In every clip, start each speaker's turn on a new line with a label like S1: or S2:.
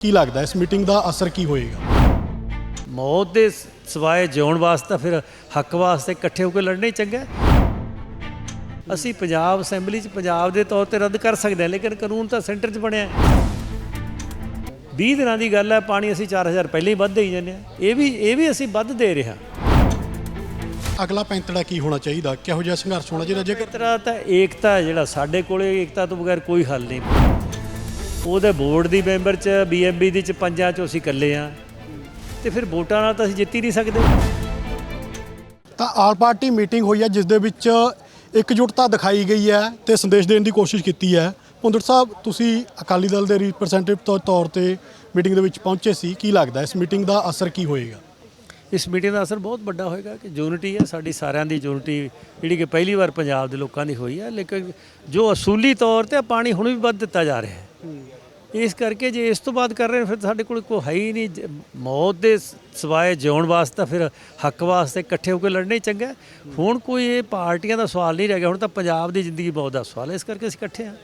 S1: ਕੀ ਲੱਗਦਾ ਇਸ ਮੀਟਿੰਗ ਦਾ ਅਸਰ ਕੀ ਹੋਏਗਾ?
S2: ਮੌਤ ਦੇ ਸਿਵਾਏ ਜਿਉਣ ਵਾਸਤੇ ਫਿਰ ਹੱਕ ਵਾਸਤੇ ਇਕੱਠੇ ਹੋ ਕੇ ਲੜਨਾ ਹੀ ਚੰਗਾ। ਅਸੀਂ ਪੰਜਾਬ ਅਸੈਂਬਲੀ 'ਚ ਪੰਜਾਬ ਦੇ ਤੌਰ ਤੇ ਰੱਦ ਕਰ ਸਕਦੇ ਹਾਂ ਲੇਕਿਨ ਕਾਨੂੰਨ ਤਾਂ ਸੈਂਟਰ 'ਚ ਬਣਿਆ ਹੈ। 20 ਦਿਨਾਂ ਦੀ ਗੱਲ ਹੈ ਪਾਣੀ ਅਸੀਂ 4000 ਪਹਿਲਾਂ ਹੀ ਵੱਧ ਦੇਈ ਜਾਂਦੇ ਹਾਂ। ਇਹ ਵੀ ਇਹ ਵੀ ਅਸੀਂ ਵੱਧ ਦੇ ਰਹੇ ਹਾਂ।
S1: ਅਗਲਾ ਪੈਂਤੜਾ ਕੀ ਹੋਣਾ ਚਾਹੀਦਾ? ਕਿਹੋ ਜਿਹਾ ਸੰਘਰਸ਼ ਹੋਣਾ ਚਾਹੀਦਾ? ਜੇਕਰ
S2: ਤਰ੍ਹਾਂ ਤਾਂ ਏਕਤਾ ਹੈ ਜਿਹੜਾ ਸਾਡੇ ਕੋਲੇ ਏਕਤਾ ਤੋਂ ਬਗੈਰ ਕੋਈ ਹੱਲ ਨਹੀਂ। ਉਹਦੇ ਬੋਰਡ ਦੀ ਮੈਂਬਰ 'ਚ ਬੀਐਮਬੀ ਦੀ 'ਚ ਪੰਜਾਂ 'ਚੋਂ ਅਸੀਂ ਇਕੱਲੇ ਆ। ਤੇ ਫਿਰ ਵੋਟਾਂ ਨਾਲ ਤਾਂ ਅਸੀਂ ਜਿੱਤ ਹੀ ਨਹੀਂ ਸਕਦੇ।
S1: ਤਾਂ ਆਲ ਪਾਰਟੀ ਮੀਟਿੰਗ ਹੋਈ ਹੈ ਜਿਸ ਦੇ ਵਿੱਚ ਇਕਜੁੱਟਤਾ ਦਿਖਾਈ ਗਈ ਹੈ ਤੇ ਸੰਦੇਸ਼ ਦੇਣ ਦੀ ਕੋਸ਼ਿਸ਼ ਕੀਤੀ ਹੈ। ਭੁੰਦੜ ਸਾਹਿਬ ਤੁਸੀਂ ਅਕਾਲੀ ਦਲ ਦੇ ਰਿਪਰੈਜ਼ੈਂਟੇਟਿਵ ਤੌਰ ਤੇ ਮੀਟਿੰਗ ਦੇ ਵਿੱਚ ਪਹੁੰਚੇ ਸੀ। ਕੀ ਲੱਗਦਾ ਇਸ ਮੀਟਿੰਗ ਦਾ ਅਸਰ ਕੀ ਹੋਏਗਾ?
S2: ਇਸ ਮੀਟਿੰਗ ਦਾ ਅਸਰ ਬਹੁਤ ਵੱਡਾ ਹੋਏਗਾ ਕਿ ਯੂਨਿਟੀ ਹੈ ਸਾਡੀ ਸਾਰਿਆਂ ਦੀ ਯੂਨਿਟੀ ਜਿਹੜੀ ਕਿ ਪਹਿਲੀ ਵਾਰ ਪੰਜਾਬ ਦੇ ਲੋਕਾਂ ਦੀ ਹੋਈ ਹੈ ਲੇਕਿਨ ਜੋ ਅਸੂਲੀ ਤੌਰ ਤੇ ਪਾਣੀ ਹੁਣ ਵੀ ਵੱਧ ਦਿੱਤਾ ਜਾ ਰਿਹਾ ਹੈ। ਇਸ ਕਰਕੇ ਜੇ ਇਸ ਤੋਂ ਬਾਅਦ ਕਰ ਰਹੇ ਨੇ, ਫਿਰ ਸਾਡੇ ਕੋਲ ਕੋਈ ਹੈ ਹੀ ਨਹੀਂ। ਮੌਤ ਦੇ ਸਿਵਾਏ ਜਿਉਣ ਵਾਸਤੇ ਫਿਰ ਹੱਕ ਵਾਸਤੇ ਇਕੱਠੇ ਹੋ ਕੇ ਲੜਨਾ ਹੀ ਚੰਗਾ। ਹੁਣ ਕੋਈ ਇਹ ਪਾਰਟੀਆਂ ਦਾ ਸਵਾਲ ਨਹੀਂ ਰਹਿ ਗਿਆ ਹੁਣ ਤਾਂ ਪੰਜਾਬ ਦੀ ਜ਼ਿੰਦਗੀ ਬਹੁਤ ਦਾ ਸਵਾਲ ਹੈ। ਇਸ ਕਰਕੇ ਅਸੀਂ ਇਕੱਠੇ ਹਾਂ।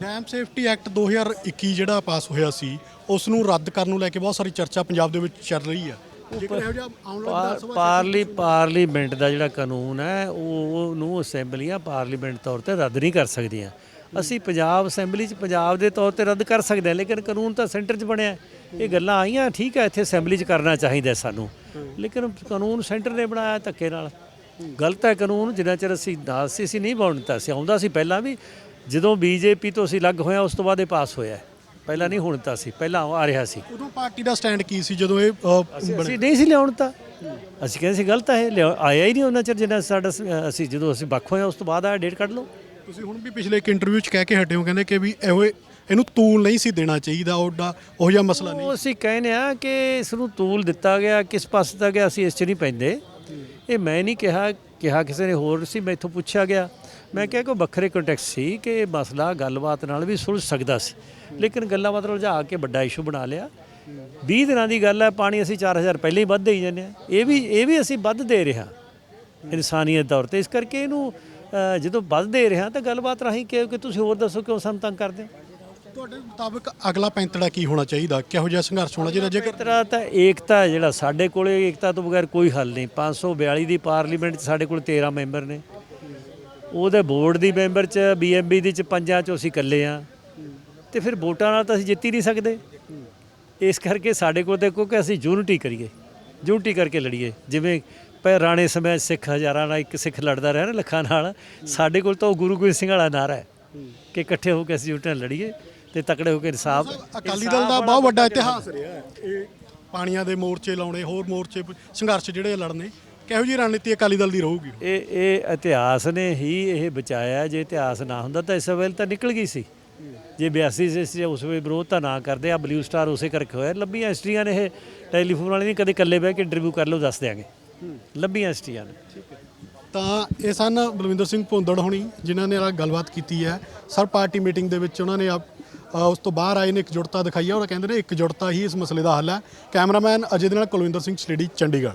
S1: ਡੈਮ ਸੇਫਟੀ ਐਕਟ 2021 ਜਿਹੜਾ ਪਾਸ ਹੋਇਆ ਸੀ ਉਸ ਨੂੰ ਰੱਦ ਕਰਨ ਨੂੰ ਲੈ ਕੇ ਬਹੁਤ ਸਾਰੀ ਚਰਚਾ ਪੰਜਾਬ ਦੇ ਵਿੱਚ ਚੱਲ ਰਹੀ ਹੈ।
S2: ਪਾਰਲੀ ਪਾਰਲੀਮੈਂਟ ਦਾ ਜਿਹੜਾ ਕਾਨੂੰਨ ਹੈ ਉਹ ਉਹਨੂੰ ਅਸੈਂਬਲੀਆਂ ਪਾਰਲੀਮੈਂਟ ਤੌਰ ਤੇ ਰੱਦ ਨਹੀਂ ਕਰ ਸਕਦੀਆਂ। ਅਸੀਂ ਪੰਜਾਬ ਅਸੈਂਬਲੀ 'ਚ ਪੰਜਾਬ ਦੇ ਤੌਰ ਤੇ ਰੱਦ ਕਰ ਸਕਦੇ ਹਾਂ ਲੇਕਿਨ ਕਾਨੂੰਨ ਤਾਂ ਸੈਂਟਰ 'ਚ ਬਣਿਆ। ਇਹ ਗੱਲਾਂ ਆਈਆਂ ਠੀਕ ਹੈ ਇੱਥੇ ਅਸੈਂਬਲੀ 'ਚ ਕਰਨਾ ਚਾਹੀਦਾ ਸਾਨੂੰ। ਲੇਕਿਨ ਕਾਨੂੰਨ ਸੈਂਟਰ ਨੇ ਬਣਾਇਆ ਧੱਕੇ ਨਾਲ। ਗਲਤ ਹੈ ਕਾਨੂੰਨ ਜਿੰਨਾ ਚਿਰ ਅਸੀਂ ਨਾਲ ਸੀ ਅਸੀਂ ਨਹੀਂ ਬਣਤਾ ਸੀ ਆਉਂਦਾ ਸੀ ਪਹਿਲਾਂ ਵੀ ਜਦੋਂ ਬੀਜੇਪੀ ਤੋਂ ਅਸੀਂ ਲੱਗ ਹੋਇਆ ਉਸ ਤੋਂ ਬਾਅਦ ਇਹ ਪਾਸ ਹੋਇਆ। ਪਹਿਲਾਂ ਨਹੀਂ ਹੁਣ ਤਾਂ ਸੀ ਪਹਿਲਾਂ ਆ ਰਿਹਾ ਸੀ।
S1: ਉਦੋਂ ਪਾਰਟੀ ਦਾ ਸਟੈਂਡ ਕੀ ਸੀ ਜਦੋਂ ਇਹ
S2: ਅਸੀਂ ਨਹੀਂ ਸੀ ਲਿਆਉਣ ਤਾਂ ਅਸੀਂ ਕਹਿੰਦੇ ਸੀ ਗਲਤ ਹੈ ਆਇਆ ਹੀ ਨਹੀਂ ਉਹਨਾਂ ਚਿਰ ਜਿੰਨਾ ਸਾਡਾ ਅਸੀਂ ਜਦੋਂ ਅਸੀਂ ਵੱਖ ਹੋਏ ਉਸ ਤੋਂ ਬਾਅਦ ਆ ਡੇਟ ਕੱਢ ਲਓ।
S1: ਤੁਸੀਂ ਹੁਣ ਵੀ ਪਿਛਲੇ ਇੱਕ ਇੰਟਰਵਿਊ 'ਚ ਕਹਿ ਕੇ ਹਟੇ ਹੋ, ਕਹਿੰਦੇ ਕਿ ਵੀ ਇਹੋ ਇਹਨੂੰ ਤੂਲ ਨਹੀਂ ਸੀ ਦੇਣਾ ਚਾਹੀਦਾ ਉਹਦਾ ਉਹ ਜਿਹਾ ਮਸਲਾ ਨਹੀਂ।
S2: ਉਹ ਅਸੀਂ ਕਹਿੰਦੇ ਆ ਕਿ ਇਸ ਨੂੰ ਤੂਲ ਦਿੱਤਾ ਗਿਆ, ਕਿਸ ਪਾਸੇ ਦਾ ਗਿਆ, ਅਸੀਂ ਇਸ 'ਚ ਨਹੀਂ ਪੈਂਦੇ। ਇਹ ਮੈਂ ਨਹੀਂ ਕਿਹਾ ਕਿਹਾ ਕਿਸੇ ਨੇ ਹੋਰ ਸੀ ਮੈਥੋਂ ਪੁੱਛਿਆ ਗਿਆ। ਮੈਂ ਕਿਹਾ ਕਿ ਉਹ ਵੱਖਰੇ ਕੰਟੈਕਸਟ ਸੀ ਕਿ ਇਹ ਮਸਲਾ ਗੱਲਬਾਤ ਨਾਲ ਵੀ ਸੁਲਝ ਸਕਦਾ ਸੀ। ਲੇਕਿਨ ਗੱਲਾਂ ਬਾਤ ਉਲਝਾ ਕੇ ਵੱਡਾ ਇਸ਼ੂ ਬਣਾ ਲਿਆ। 20 ਦਿਨਾਂ ਦੀ ਗੱਲ ਹੈ, ਪਾਣੀ ਅਸੀਂ 4000 ਪਹਿਲਾਂ ਹੀ ਵੱਧ ਦੇਈ ਜਾਂਦੇ ਆ ਇਹ ਵੀ ਇਹ ਵੀ ਅਸੀਂ ਵੱਧ ਦੇ ਰਹੇ ਹਾਂ। ਇਨਸਾਨੀਅਤ ਤੌਰ ਤੇ। ਇਸ ਕਰਕੇ ਇਹਨੂੰ ਜਦੋਂ ਵੱਧ ਦੇ ਰਹੇ ਤਾਂ ਗੱਲਬਾਤ ਰਾਹੀਂ ਕਿ ਕਿ ਤੁਸੀਂ ਹੋਰ ਦੱਸੋ ਕਿਉਂ ਸਾਨੂੰ ਤੰਗ ਕਰਦੇ ਹੋ?
S1: ਤੁਹਾਡੇ ਮੁਤਾਬਕ ਅਗਲਾ ਪੈਂਤੜਾ ਕੀ ਹੋਣਾ ਚਾਹੀਦਾ? ਕਿਹੋ ਜਿਹਾ ਸੰਘਰਸ਼ ਹੋਣਾ ਚਾਹੀਦਾ ਜੇਕਰ
S2: ਤਰ੍ਹਾਂ ਤਾਂ ਏਕਤਾ ਹੈ ਜਿਹੜਾ ਸਾਡੇ ਕੋਲੇ ਏਕਤਾ ਤੋਂ ਬਗੈਰ ਕੋਈ ਹੱਲ ਨਹੀਂ। 542 ਦੀ ਪਾਰਲੀਮੈਂਟ 'ਚ ਸਾਡੇ ਕੋਲ 13 ਮੈਂਬਰ ਨੇ। ਉਹਦੇ ਬੋਰਡ ਦੀ ਮੈਂਬਰ 'ਚ ਬੀਐਮਬੀ ਦੀ 'ਚ ਪੰਜਾਂ 'ਚੋਂ ਅਸੀਂ ਇਕੱਲੇ ਆ ਤੇ ਫਿਰ ਵੋਟਾਂ ਨਾਲ ਤਾਂ ਅਸੀਂ ਜਿੱਤ ਹੀ ਨਹੀਂ ਸਕਦੇ। ਇਸ ਕਰਕੇ ਸਾਡੇ ਕੋਲ ਦੇਖੋ ਕਿ ਅਸੀਂ ਯੂਨਿਟੀ ਕਰੀਏ। ਯੂਨਿਟੀ ਕਰਕੇ ਲੜੀਏ। ਜਿਵੇਂ ਪੁਰਾਣੇ ਸਮੇਂ 'ਚ ਸਿੱਖ ਹਜ਼ਾਰਾਂ ਨਾਲ ਇੱਕ ਸਿੱਖ ਲੜਦਾ ਰਿਹਾ ਨਾ ਲੱਖਾਂ ਨਾਲ ਸਾਡੇ ਕੋਲ ਤਾਂ ਉਹ ਗੁਰੂ ਗੋਬਿੰਦ ਸਿੰਘ ਵਾਲਾ ਨਾਰਾ ਹੈ ਕਿ ਇਕੱਠੇ ਹੋ ਕੇ ਅਸੀਂ ਯੂਨਿਟੀ ਨਾਲ ਲੜੀਏ ਤੇ ਤਕੜੇ ਹੋ ਕੇ ਇਨਸਾਫ
S1: ਅਕਾਲੀ ਦਲ ਦਾ ਬਹੁਤ ਵੱਡਾ ਇਤਿਹਾਸ ਰਿਹਾ ਹੈ। ਇਹ ਪਾਣੀਆਂ ਦੇ ਮੋਰਚੇ ਲਾਉਣੇ ਹੋਰ ਮੋਰਚੇ ਸੰਘਰਸ਼ ਜਿਹੜੇ ਲੜਨੇ ਕਿਹੋ ਜਿਹੀ ਰਣਨੀਤੀ ਅਕਾਲੀ ਦਲ ਦੀ ਰਹੂਗੀ?
S2: ਇਹ ਇਹ ਇਤਿਹਾਸ ਨੇ ਹੀ ਇਹ ਬਚਾਇਆ ਜੇ ਇਤਿਹਾਸ ਨਾ ਹੁੰਦਾ ਤਾਂ ਇਸ ਵੇਲੇ ਤਾਂ ਨਿਕਲ ਗਈ ਸੀ। ਜੇ 82 ਸੇ ਸੀ ਉਸ ਵੇਲੇ ਵਿਰੋਧ ਤਾਂ ਨਾ ਕਰਦੇ ਆ ਬਲੂ ਸਟਾਰ ਉਸੇ ਕਰਕੇ ਹੋਇਆ ਲੱਭੀਆਂ ਹਿਸਟਰੀਆਂ ਨੇ ਇਹ ਟੈਲੀਫੋਨ ਵਾਲੇ ਨਹੀਂ ਕਦੇ ਇਕੱਲੇ ਬਹਿ ਕੇ ਇੰਟਰਵਿਊ ਕਰ ਲਓ ਦੱਸ ਦਿਆਂਗੇ। ਲੱਭੀਆਂ ਹਿਸਟਰੀਆਂ ਨੇ।
S1: ਤਾਂ ਇਹ ਸਨ ਬਲਵਿੰਦਰ ਸਿੰਘ ਭੁੰਦੜ ਹੋਣੀ, ਜਿਨ੍ਹਾਂ ਨੇ ਨਾਲ ਗੱਲਬਾਤ ਕੀਤੀ ਹੈ। ਸਰ, ਪਾਰਟੀ ਮੀਟਿੰਗ ਦੇ ਵਿੱਚ ਉਹਨਾਂ ਨੇ ਆਪ- ਉਸ ਤੋਂ ਬਾਹਰ ਆਏ ਨੇ ਇਕਜੁੱਟਤਾ ਦਿਖਾਈ ਹੈ। ਔਰ ਕਹਿੰਦੇ ਨੇ ਇੱਕ ਇਕਜੁੱਟਤਾ ਹੀ ਇਸ ਮਸਲੇ ਦਾ ਹੱਲ ਹੈ। ਕੈਮਰਾਮੈਨ ਅਜੇ ਦੇ ਨਾਲ ਕੁਲਵਿੰਦਰ ਸਿੰਘ ਸਟੇਡੀ ਚੰਡੀਗੜ੍ਹ।